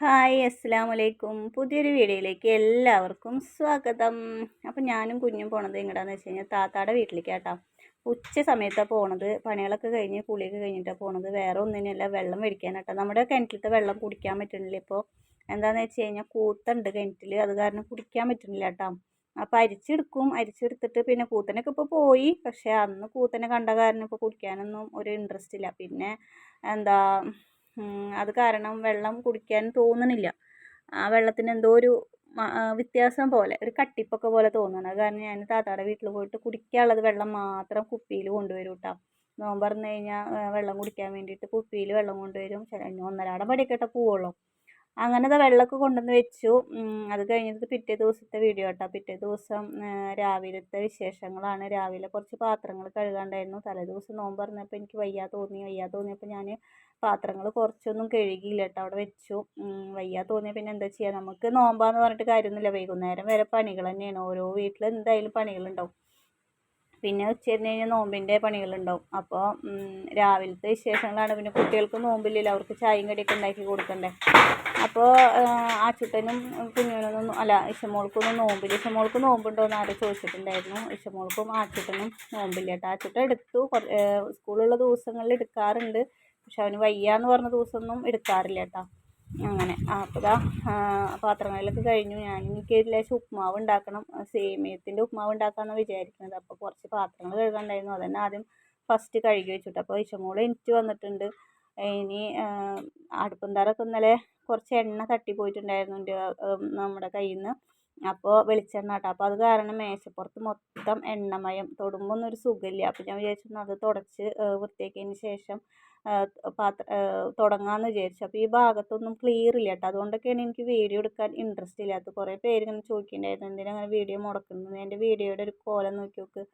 Hi അസ്സാം വലൈക്കും പുതിയൊരു വീഡിയോയിലേക്ക് എല്ലാവർക്കും സ്വാഗതം. അപ്പം ഞാനും കുഞ്ഞും പോണത് എങ്ങടാന്ന് വെച്ച് കഴിഞ്ഞാൽ താത്താടെ വീട്ടിലേക്ക് കേട്ടോ ഉച്ച സമയത്താണ് പോണത്. പണികളൊക്കെ കഴിഞ്ഞ് കുളിയൊക്കെ കഴിഞ്ഞിട്ടാണ് പോണത്. വേറെ ഒന്നിനല്ല വെള്ളം മേടിക്കാനാട്ടോ. നമ്മുടെ കിണറ്റിലത്തെ വെള്ളം കുടിക്കാൻ പറ്റുന്നില്ല ഇപ്പോൾ എന്താണെന്ന് വെച്ച് കഴിഞ്ഞാൽ കൂത്തുണ്ട് കിണറ്റിൽ അത് കാരണം കുടിക്കാൻ പറ്റുന്നില്ല കേട്ടോ അപ്പോൾ അരിച്ചെടുക്കും. അരിച്ചെടുത്തിട്ട് പിന്നെ കൂത്തനൊക്കെ ഇപ്പോൾ പോയി. പക്ഷേ അന്ന് കൂത്തനെ കണ്ട കാരണം ഇപ്പോൾ കുടിക്കാനൊന്നും ഒരു ഇൻട്രസ്റ്റ് ഇല്ല. പിന്നെ എന്താ അത് കാരണം വെള്ളം കുടിക്കാൻ തോന്നണില്ല. ആ വെള്ളത്തിന് എന്തോ ഒരു വ്യത്യാസം പോലെ ഒരു കട്ടിപ്പൊക്കെ പോലെ തോന്നുന്നു. അത് കാരണം ഞാൻ താത്താടെ വീട്ടിൽ പോയിട്ട് കുടിക്കാനുള്ളത് വെള്ളം മാത്രം കുപ്പിയിൽ കൊണ്ടുവരും കേട്ടോ നോമ്പ് പറഞ്ഞു കഴിഞ്ഞാൽ വെള്ളം കുടിക്കാൻ വേണ്ടിയിട്ട് കുപ്പിയിൽ വെള്ളം കൊണ്ടുവരും. ഒന്നരാടം പടിക്കട്ടെ പോവുള്ളൂ. അങ്ങനത്തെ വെള്ളമൊക്കെ കൊണ്ടുവന്ന് വെച്ചു. അത് കഴിഞ്ഞിട്ട് പിറ്റേ ദിവസത്തെ വീഡിയോ കേട്ടോ പിറ്റേ ദിവസം രാവിലത്തെ വിശേഷങ്ങളാണ്. രാവിലെ കുറച്ച് പാത്രങ്ങൾ കഴുകാണ്ടായിരുന്നു. തലേ ദിവസം നോമ്പ് പറഞ്ഞപ്പോൾ എനിക്ക് വയ്യാ തോന്നി വയ്യാ തോന്നിയപ്പോൾ ഞാൻ പാത്രങ്ങൾ കുറച്ചൊന്നും കഴുകിയില്ല കേട്ടോ. അവിടെ വെച്ചു. വയ്യാ തോന്നിയാൽ പിന്നെ എന്താ ചെയ്യുക നമുക്ക് നോമ്പാന്ന് പറഞ്ഞിട്ട് കാര്യമൊന്നുമില്ല. വൈകുന്നേരം വരെ പണികൾ തന്നെയാണ്. ഓരോ വീട്ടിൽ എന്തായാലും പണികളുണ്ടാവും. പിന്നെ ഉച്ചതിരിഞ്ഞ് കഴിഞ്ഞാൽ നോമ്പിന്റെ പണികളുണ്ടാവും. അപ്പോൾ രാവിലത്തെ വിശേഷങ്ങളാണ്. പിന്നെ കുട്ടികൾക്ക് നോമ്പില്ലല്ലോ. അവർക്ക് ചായയും കടിയൊക്കെ ഉണ്ടാക്കി കൊടുക്കണ്ടേ? അപ്പോൾ ആച്ചുട്ടനും കുഞ്ഞുനൊന്നും അല്ല ഇഷമോൾക്കൊന്നും നോമ്പില്ല. ഇഷമോൾക്ക് നോമ്പുണ്ടോ എന്ന് ചോദിച്ചിട്ടുണ്ടായിരുന്നു. ഇഷമോൾക്കും ആച്ചുട്ടനും നോമ്പില്ല കേട്ടോ. ആച്ചുട്ടൻ എടുത്തു. സ്കൂളുള്ള ദിവസങ്ങളിൽ എടുക്കാറുണ്ട്. പക്ഷെ അവന് വയ്യാന്ന് പറഞ്ഞ ദിവസമൊന്നും എടുക്കാറില്ല കേട്ടോ. അങ്ങനെ. അപ്പോൾ ഇതാ പാത്രങ്ങളിലൊക്കെ കഴിഞ്ഞു. ഞാൻ എനിക്ക് ലേശം ഉപ്മാവ് ഉണ്ടാക്കണം. സേമിയത്തിന്റെ ഉപ്മാവ് ഉണ്ടാക്കാമെന്നാണ് വിചാരിക്കുന്നത്. അപ്പോൾ കുറച്ച് പാത്രങ്ങൾ കഴുകാനുണ്ടായിരുന്നു. അതന്നെ ആദ്യം ഫസ്റ്റ് കഴുകി വെച്ചിട്ട്. അപ്പോൾ ഇഷമോൾ എനിക്ക് വന്നിട്ടുണ്ട്. ഇനി അടുപ്പും തറൊക്കെ ഇന്നലെ കുറച്ച് എണ്ണ തട്ടിപ്പോയിട്ടുണ്ടായിരുന്നു നമ്മുടെ കയ്യിൽ നിന്ന് അപ്പോൾ വെളിച്ചെണ്ണ കേട്ടോ അപ്പോൾ അത് കാരണം മേശപ്പുറത്ത് മൊത്തം എണ്ണമയം തൊടുമ്പോൾ ഒന്നും ഒരു സുഖമില്ല അപ്പോൾ ഞാൻ വിചാരിച്ചു അത് തുടച്ച് വൃത്തിയാക്കിയതിന് ശേഷം പാത്ര തുടങ്ങാമെന്ന് വിചാരിച്ചു. അപ്പോൾ ഈ ഭാഗത്തൊന്നും ക്ലിയർ ഇല്ല കേട്ടോ അതുകൊണ്ടൊക്കെയാണ് എനിക്ക് വീഡിയോ എടുക്കാൻ ഇൻട്രസ്റ്റ് ഇല്ലാത്തത് കുറേ പേര് ഇങ്ങനെ ചോദിക്കുന്നുണ്ടായിരുന്നു എന്തിനാ അങ്ങനെ വീഡിയോ മുടക്കുന്നത്? എന്റെ വീഡിയോയുടെ ഒരു കോലം നോക്കി നോക്ക്.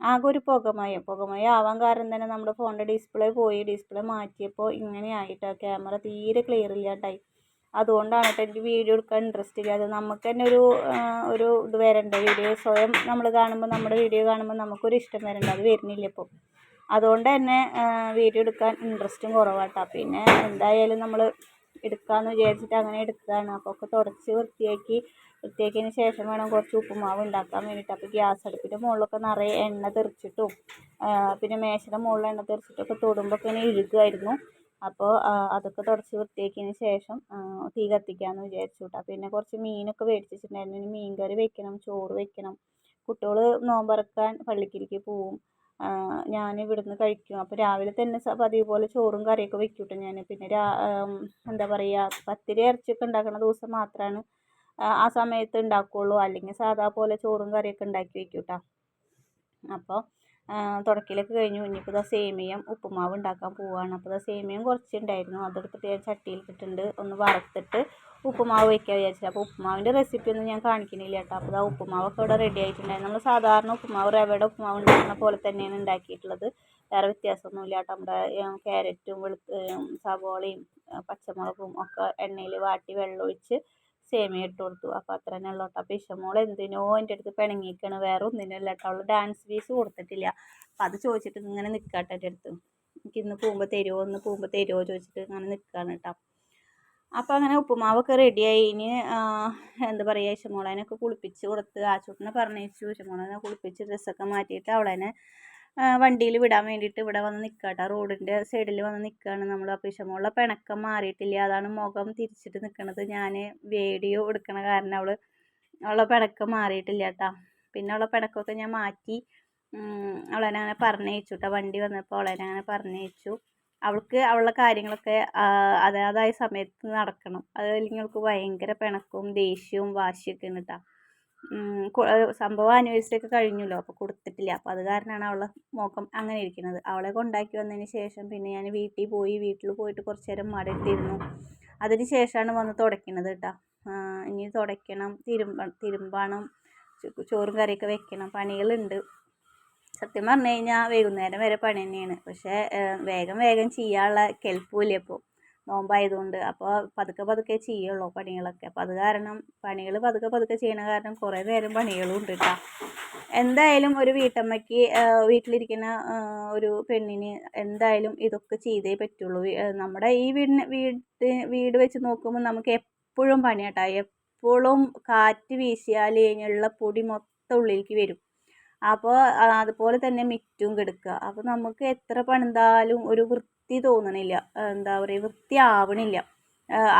ആകെ ഒരു പുകമയം. പുകമയം ആവാൻ കാരണം തന്നെ നമ്മുടെ ഫോണിന്റെ ഡിസ്പ്ലേ പോയി. ഡിസ്പ്ലേ മാറ്റിയപ്പോൾ ഇങ്ങനെ ആയിട്ടോ. ക്യാമറ തീരെ ക്ലിയർ ഇല്ലാണ്ടായി. അതുകൊണ്ടാണ് കേട്ടോ എനിക്ക് വീഡിയോ എടുക്കാൻ ഇൻട്രസ്റ്റ് ഇല്ലാതെ നമുക്ക് തന്നെ ഒരു ഒരു ഇത് വരണ്ടേ? വീഡിയോ സ്വയം നമ്മൾ കാണുമ്പോൾ നമ്മുടെ വീഡിയോ കാണുമ്പോൾ നമുക്കൊരു ഇഷ്ടം വരണ്ട. അത് വരുന്നില്ല ഇപ്പോൾ അതുകൊണ്ട് തന്നെ വീഡിയോ എടുക്കാൻ ഇൻട്രസ്റ്റും കുറവാട്ടോ പിന്നെ എന്തായാലും നമ്മൾ എടുക്കാമെന്ന് വിചാരിച്ചിട്ട് അങ്ങനെ എടുക്കുകയാണ് അപ്പോൾ ഒക്കെ തുടച്ച് വൃത്തിയാക്കി വൃത്തിയാക്കിയതിന് ശേഷം വേണം കുറച്ച് ഉപ്പുമാവ് ഉണ്ടാക്കാൻ വേണ്ടിയിട്ട് അപ്പോൾ ഗ്യാസ് അടുപ്പിന്റെ മുകളിലൊക്കെ നിറയെ എണ്ണ തെറിച്ചിട്ടും പിന്നെ മേശയുടെ മുകളിൽ എണ്ണ തെറിച്ചിട്ടൊക്കെ തൊടുമ്പോൾ ഇങ്ങനെ ഇഴുകുമായിരുന്നു അപ്പോൾ അതൊക്കെ തുടച്ച് വൃത്തിയാക്കിയതിന് ശേഷം തീ കത്തിക്കാമെന്ന് വിചാരിച്ചു കേട്ടോ പിന്നെ കുറച്ച് മീനൊക്കെ മേടിച്ച് ഇനി മീൻ കറി വെക്കണം ചോറ് വെക്കണം. കുട്ടികൾ നോമ്പറക്കാൻ പള്ളിക്കിലേക്ക് പോവും. ഞാൻ ഇവിടുന്ന് കഴിക്കും. അപ്പോൾ രാവിലെ തന്നെ പതിവ് പോലെ ചോറും കറിയൊക്കെ വെക്കും കേട്ടോ ഞാൻ പിന്നെ എന്താ പറയുക പത്തിരി ഇറച്ചിയൊക്കെ ഉണ്ടാക്കുന്ന ദിവസം മാത്രമാണ് ആ സമയത്ത് ഉണ്ടാക്കുകയുള്ളൂ അല്ലെങ്കിൽ സാധാ പോലെ ചോറും കറിയൊക്കെ ഉണ്ടാക്കി വെക്കും കേട്ടോ അപ്പോൾ തുടക്കലൊക്കെ കഴിഞ്ഞു. ഇനിയിപ്പോൾ ഇതാ സേമിയം ഉപ്പുമാവ് ഉണ്ടാക്കാൻ പോവുകയാണ് അപ്പോൾ ഇതാ സേമിയം കുറച്ചുണ്ടായിരുന്നു. അതെടുത്തിട്ട് ഞാൻ ചട്ടിയിൽ ഇട്ടിട്ടുണ്ട്. ഒന്ന് വറുത്തിട്ട് ഉപ്പുമാവ് വയ്ക്കാൻ വിചാരിച്ചത് അപ്പോൾ ഉപ്പുമാവിന്റെ റെസിപ്പി ഒന്നും ഞാൻ കാണിക്കുന്നില്ല കേട്ടോ. അപ്പോൾ ആ ഉപ്പുമാവൊക്കെ ഇവിടെ റെഡി ആയിട്ടുണ്ടായിരുന്നു. നമ്മൾ സാധാരണ ഉപ്പുമാവ് റവയുടെ ഉപ്പുമാവ് ഉണ്ടാക്കുന്ന പോലെ തന്നെയാണ് ഉണ്ടാക്കിയിട്ടുള്ളത്. വേറെ വ്യത്യാസമൊന്നുമില്ല കേട്ടോ. നമ്മുടെ ക്യാരറ്റും വെളുത്ത് സവോളയും പച്ചമുളകും ഒക്കെ എണ്ണയിൽ വാട്ടി വെള്ളമൊഴിച്ച് സേമിയ ഇട്ട് കൊടുത്തു. അപ്പോൾ അത്ര തന്നെ ഉള്ളൂ കേട്ടോ അപ്പോൾ ഇഷമോൾ എന്തിനോ എന്റെ അടുത്ത് പിണങ്ങിയിരിക്കണ് വേറെ ഒന്നിനല്ല കേട്ടോ അവൾ ഡാൻസ് ഫീസ് കൊടുത്തിട്ടില്ല. അപ്പോൾ അത് ചോദിച്ചിട്ട് ഇങ്ങനെ നിൽക്കാട്ടെ എന്റെ അടുത്ത്. എനിക്ക് ഇന്ന് പോകുമ്പോൾ തരുമോ ഇന്ന് പോകുമ്പോൾ തരുമോ ചോദിച്ചിട്ട് ഇങ്ങനെ നിൽക്കുകയാണ് കേട്ടോ അപ്പോൾ അങ്ങനെ ഉപ്പുമാവൊക്കെ റെഡിയായി ഇനി എന്താ പറയുക ഇഷമോളേനൊക്കെ കുളിപ്പിച്ച് കൊടുത്ത് ആച്ചൂട്ടിനെ പറഞ്ഞേച്ചു ഇഷമോളേനെ കുളിപ്പിച്ച് ഡ്രസ്സൊക്കെ മാറ്റിയിട്ട് അവളേനെ വണ്ടിയിൽ വിടാൻ വേണ്ടിയിട്ട് ഇവിടെ വന്ന് നിൽക്കുക കേട്ടോ റോഡിന്റെ സൈഡിൽ വന്ന് നിൽക്കുകയാണ് നമ്മൾ അപ്പോൾ ഇഷമോളുടെ പിണക്കം മാറിയിട്ടില്ല? അതാണ് മുഖം തിരിച്ചിട്ട് നിൽക്കുന്നത് ഞാൻ വീഡിയോ എടുക്കണ കാരണം അവൾ അവളെ പിണക്കം മാറിയിട്ടില്ല കേട്ടോ. പിന്നെ അവളെ പിണക്കമൊക്കെ ഞാൻ മാറ്റി അവളെന്നെ അങ്ങനെ പറഞ്ഞയച്ചു കേട്ടോ. വണ്ടി വന്നപ്പോൾ അവളെന്നെ അങ്ങനെ പറഞ്ഞയച്ചു. അവൾക്ക് അവളുടെ കാര്യങ്ങളൊക്കെ അതാതായ സമയത്ത് നടക്കണം. അത് അല്ലെങ്കിൽ അവൾക്ക് ഭയങ്കര പിണക്കവും ദേഷ്യവും വാശിയൊക്കെയാണ് കേട്ടോ. സംഭവം ആനിവേഴ്സറി ഒക്കെ കഴിഞ്ഞല്ലോ അപ്പോൾ കൊടുത്തിട്ടില്ല. അപ്പോൾ അത് കാരണമാണ് അവളെ മോക്കം അങ്ങനെ ഇരിക്കുന്നത്. അവളെ കൊണ്ടാക്കി വന്നതിന് ശേഷം പിന്നെ ഞാൻ വീട്ടിൽ പോയി വീട്ടിൽ പോയിട്ട് കുറച്ച് നേരം മടത്തിരുന്നു അതിന് ശേഷമാണ് വന്ന് തുടയ്ക്കുന്നത് കേട്ടോ. ഇനി തുടയ്ക്കണം തിരുമ്പ തിരുമ്പണം ചോറും കറിയൊക്കെ വെക്കണം. പണികളുണ്ട്. സത്യം പറഞ്ഞു കഴിഞ്ഞാൽ വൈകുന്നേരം വരെ പണി തന്നെയാണ്. പക്ഷേ വേഗം വേഗം ചെയ്യാനുള്ള കെൽപ്പുമില്ല ഇപ്പോൾ നോമ്പായതുകൊണ്ട്. അപ്പോൾ പതുക്കെ പതുക്കെ ചെയ്യുള്ളൂ പണികളൊക്കെ. അപ്പോൾ അത് കാരണം പണികൾ പതുക്കെ പതുക്കെ ചെയ്യണ കാരണം കുറേ നേരം പണികളും ഉണ്ട് കേട്ടോ എന്തായാലും ഒരു വീട്ടമ്മയ്ക്ക് വീട്ടിലിരിക്കുന്ന ഒരു പെണ്ണിന് എന്തായാലും ഇതൊക്കെ ചെയ്തേ പറ്റുള്ളൂ. നമ്മുടെ ഈ വീടിന് വീട് വീട് വെച്ച് നോക്കുമ്പോൾ നമുക്ക് എപ്പോഴും പണിയാട്ടോ എപ്പോഴും കാറ്റ് വീശിയാൽ കഴിഞ്ഞുള്ള പൊടി മൊത്തം ഉള്ളിലേക്ക് വരും. അപ്പോൾ അതുപോലെ തന്നെ മിറ്റും കിടക്കുക. അപ്പോൾ നമുക്ക് എത്ര പണിതാലും ഒരു വൃത്തി തോന്നണില്ല. എന്താ പറയുക വൃത്തി ആവണില്ല.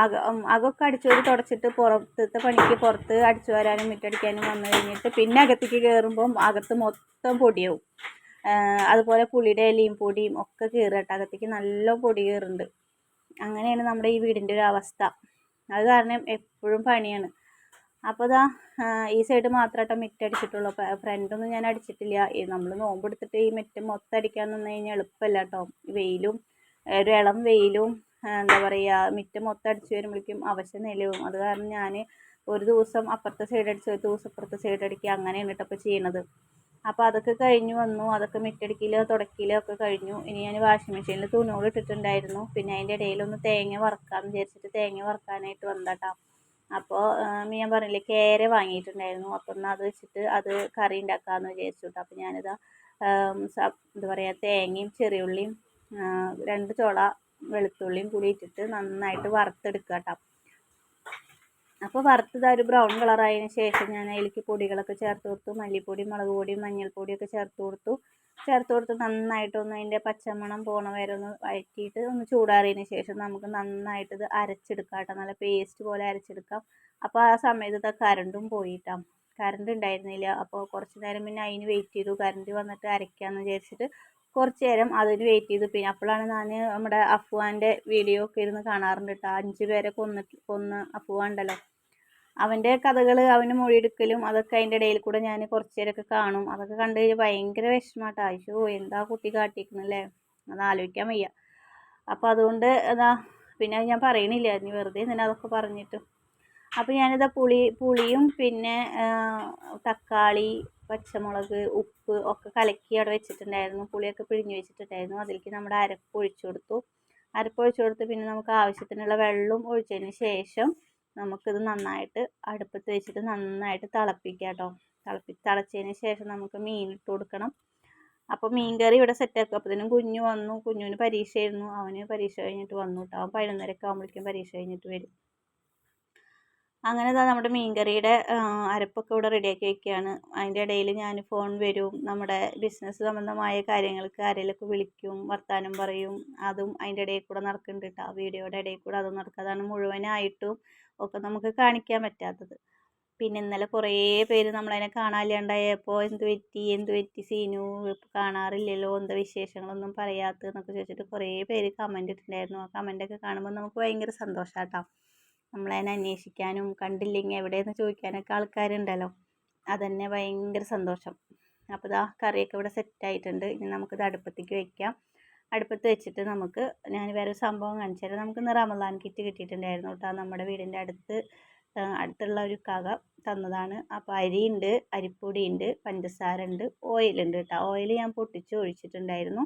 അക അകമൊക്കെ അടിച്ചു വാരി തുടച്ചിട്ട് പുറത്തത്തെ പണിക്ക് പുറത്ത് അടിച്ചു വരാനും മിറ്റടിക്കാനും വന്നു കഴിഞ്ഞിട്ട് പിന്നെ അകത്തേക്ക് കയറുമ്പം അകത്ത് മൊത്തം പൊടിയാവും. അതുപോലെ പുളിയുടെ ഇലയും പൊടിയും ഒക്കെ കയറുക അകത്തേക്ക് നല്ല പൊടി കയറുന്നുണ്ട് അങ്ങനെയാണ് നമ്മുടെ ഈ വീടിന്റെ ഒരു അവസ്ഥ. അത് കാരണം എപ്പോഴും പണിയാണ്. അപ്പോൾ ഇതാ ഈ സൈഡ് മാത്രമായിട്ട് മുറ്റടിച്ചിട്ടുള്ളൂ ഫ്രണ്ടൊന്നും ഞാൻ അടിച്ചിട്ടില്ല. നമ്മൾ നോമ്പ് എടുത്തിട്ട് ഈ മിറ്റ് മൊത്തം അടിക്കാൻ നിന്ന് കഴിഞ്ഞാൽ എളുപ്പമല്ല കേട്ടോ വെയിലും ഒരു ഇളം വെയിലും എന്താ പറയുക മിറ്റ് മൊത്തം അടിച്ച് വരുമ്പോഴേക്കും അവശ നിലവും. അത് കാരണം ഞാൻ ഒരു ദിവസം അപ്പുറത്തെ സൈഡ് അടിച്ച് ഒരു ദിവസം അപ്പുറത്തെ സൈഡ് അടിക്കുക അങ്ങനെയാണ് കേട്ടോ ഇപ്പോൾ ചെയ്യണത്. അപ്പോൾ അതൊക്കെ കഴിഞ്ഞു വന്നു. അതൊക്കെ മിറ്റടിക്കലോ തുടക്കിലോ ഒക്കെ കഴിഞ്ഞു. ഇനി ഞാൻ വാഷിംഗ് മെഷീനിൽ തുണികൾ ഇട്ടിട്ടുണ്ടായിരുന്നു. പിന്നെ അതിന്റെ ഇടയിലൊന്ന് തേങ്ങ വറുക്കാമെന്ന് വിചാരിച്ചിട്ട് തേങ്ങ വറുക്കാനായിട്ട് വന്നതാട്ടോ അപ്പോൾ ഞാൻ പറഞ്ഞില്ലേ കേര വാങ്ങിയിട്ടുണ്ടായിരുന്നു. അപ്പോൾ എന്നാൽ അത് വെച്ചിട്ട് അത് കറി ഉണ്ടാക്കാമെന്ന് വിചാരിച്ചു കേട്ടോ അപ്പോൾ ഞാനിതാ എന്താ പറയുക തേങ്ങയും ചെറിയുള്ളിയും രണ്ട് ചോള വെളുത്തുള്ളിയും കൂടി ഇട്ടിട്ട് നന്നായിട്ട് വറുത്തെടുക്കുക കേട്ടോ അപ്പോൾ വറുത്തത് ഒരു ബ്രൗൺ കളറായതിന് ശേഷം ഞാൻ അതിലേക്ക് പൊടികളൊക്കെ ചേർത്ത് കൊടുത്തു. മല്ലിപ്പൊടി മുളക് പൊടി മഞ്ഞൾപ്പൊടിയൊക്കെ ചേർത്ത് കൊടുത്തു. ചേർത്ത് കൊടുത്ത് നന്നായിട്ടൊന്ന് അതിന്റെ പച്ചമണം പോണ വരെ ഒന്ന് വഴറ്റിയിട്ട് ഒന്ന് ചൂടാറിയതിന് ശേഷം നമുക്ക് നന്നായിട്ട് ഇത് അരച്ചെടുക്കാം കേട്ടോ. നല്ല പേസ്റ്റ് പോലെ അരച്ചെടുക്കാം. അപ്പോൾ ആ സമയത്ത് കറണ്ടും പോയിട്ടാം. കറണ്ട് ഉണ്ടായിരുന്നില്ല. അപ്പോൾ കുറച്ച് നേരം പിന്നെ അതിന് വെയിറ്റ് ചെയ്തു. കറണ്ട് വന്നിട്ട് അരയ്ക്കാമെന്ന് വിചാരിച്ചിട്ട് കുറച്ച് നേരം അതിന് വെയിറ്റ് ചെയ്തു. പിന്നെ അപ്പോഴാണ് ഞാൻ നമ്മുടെ അഫ്വാന്റെ വീഡിയോ ഒക്കെ ഇരുന്ന് കാണാറുണ്ട് കേട്ടോ. അഞ്ച് പേരെ കൊന്നിട്ട് കൊന്ന് അഫ്വാൻ ഉണ്ടല്ലോ. അവന്റെ കഥകൾ അവന് മൊഴിയെടുക്കലും അതൊക്കെ അതിന്റെ ഇടയിൽ കൂടെ ഞാൻ കുറച്ച് നേരമൊക്കെ കാണും. അതൊക്കെ കണ്ടു കഴിഞ്ഞാൽ ഭയങ്കര വിഷമമായിട്ട് അയ്യോ എന്താ കുട്ടി കാട്ടിക്കണല്ലേ അത് ആലോചിക്കാൻ വയ്യ. അപ്പോൾ അതുകൊണ്ട് അതാ പിന്നെ ഞാൻ പറയണില്ല. നീ വെറുതെ എന്തിനാ അതൊക്കെ പറഞ്ഞിട്ട്. അപ്പോൾ ഞാനിതാ പുളി പുളിയും പിന്നെ തക്കാളി പച്ചമുളക് ഉപ്പ് ഒക്കെ കലക്കി അവിടെ വെച്ചിട്ടുണ്ടായിരുന്നു. പുളിയൊക്കെ പിഴിഞ്ഞ് വെച്ചിട്ടുണ്ടായിരുന്നു. അതിലേക്ക് നമ്മുടെ അരപ്പ് ഒഴിച്ചു കൊടുത്തു. അരപ്പ് ഒഴിച്ചു കൊടുത്ത് പിന്നെ നമുക്ക് ആവശ്യത്തിനുള്ള വെള്ളം ഒഴിച്ചതിന് ശേഷം നമുക്കിത് നന്നായിട്ട് അടുപ്പത്ത് വെച്ചിട്ട് നന്നായിട്ട് തിളപ്പിക്കുക കേട്ടോ തിളപ്പി തിളച്ചതിന് ശേഷം നമുക്ക് മീൻ ഇട്ട് കൊടുക്കണം. അപ്പോൾ മീൻ കറി ഇവിടെ സെറ്റാക്കും അപ്പോഴത്തേനും കുഞ്ഞു വന്നു. കുഞ്ഞുവിന് പരീക്ഷയായിരുന്നു അവന് പരീക്ഷ കഴിഞ്ഞിട്ട് വന്നു കേട്ടോ അവൻ പതിനൊന്നരക്ക് ആകുമ്പോഴേക്കും പരീക്ഷ കഴിഞ്ഞിട്ട് വരും. അങ്ങനെ ഇതാ നമ്മുടെ മീൻകറിയുടെ അരപ്പൊക്കെ ഇവിടെ റെഡിയാക്കി വെക്കുകയാണ് അതിന്റെ ഇടയിൽ ഞാൻ ഫോൺ വരും. നമ്മുടെ ബിസിനസ് സംബന്ധമായ കാര്യങ്ങൾക്ക് ആരെങ്കിലൊക്കെ വിളിക്കും വർത്തമാനം പറയും. അതും അതിന്റെ ഇടയിൽ കൂടെ നടക്കുന്നുണ്ട് കേട്ടോ വീഡിയോയുടെ ഇടയിൽ കൂടെ അതും നടക്കുക അതാണ് മുഴുവനായിട്ടും ഒക്കെ നമുക്ക് കാണിക്കാൻ പറ്റാത്തത്. പിന്നെ ഇന്നലെ കുറേ പേര് നമ്മളതിനെ കാണാനില്ലാണ്ടായപ്പോൾ എന്ത് പറ്റി എന്ത് പറ്റി സീനു? കാണാറില്ലല്ലോ എന്താ വിശേഷങ്ങളൊന്നും പറയാത്തതെന്നൊക്കെ ചോദിച്ചിട്ട് കുറേ പേര് കമന്റ് ഇട്ടിട്ടുണ്ടായിരുന്നു. ആ കമന്റൊക്കെ കാണുമ്പോൾ നമുക്ക് ഭയങ്കര സന്തോഷമാട്ടോ നമ്മളതിനെ അന്വേഷിക്കാനും കണ്ടില്ലെങ്കിൽ എവിടെയെന്ന് ചോദിക്കാനൊക്കെ ആൾക്കാരുണ്ടല്ലോ. അതന്നെ ഭയങ്കര സന്തോഷം. അപ്പോൾ ഇതാ കറിയൊക്കെ ഇവിടെ സെറ്റായിട്ടുണ്ട് ഇനി നമുക്കിത് അടുപ്പത്തേക്ക് വയ്ക്കാം അടുപ്പത്ത് വെച്ചിട്ട് നമുക്ക് ഞാൻ വേറെ സംഭവം കാണിച്ചു തരാം. നമുക്ക് ഇന്ന് റമദാൻ കിറ്റ് കിട്ടിയിട്ടുണ്ടായിരുന്നു കേട്ടോ. നമ്മുടെ വീടിന്റെ അടുത്ത് അടുത്തുള്ള ഒരു കക തന്നതാണ്. അപ്പോൾ അരിയുണ്ട് അരിപ്പൊടിയുണ്ട് പഞ്ചസാര ഉണ്ട് ഓയിലുണ്ട് കേട്ടോ. ഓയിൽ ഞാൻ പൊട്ടിച്ച് ഒഴിച്ചിട്ടുണ്ടായിരുന്നു.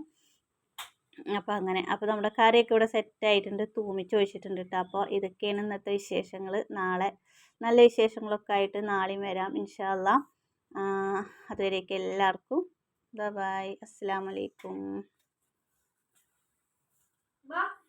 അപ്പോൾ അങ്ങനെ അപ്പോൾ നമ്മുടെ കറിയൊക്കെ ഇവിടെ സെറ്റായിട്ടുണ്ട് തൂമിച്ച് ഒഴിച്ചിട്ടുണ്ട് കേട്ടോ. അപ്പോൾ ഇതൊക്കെയാണ് ഇന്നത്തെ വിശേഷങ്ങൾ. നാളെ നല്ല വിശേഷങ്ങളൊക്കെ ആയിട്ട് നാളെയും വരാം ഇൻഷാല്ല അതുവരേക്കും എല്ലാവർക്കും. ബൈ അസ്സാം വലൈക്കും Marc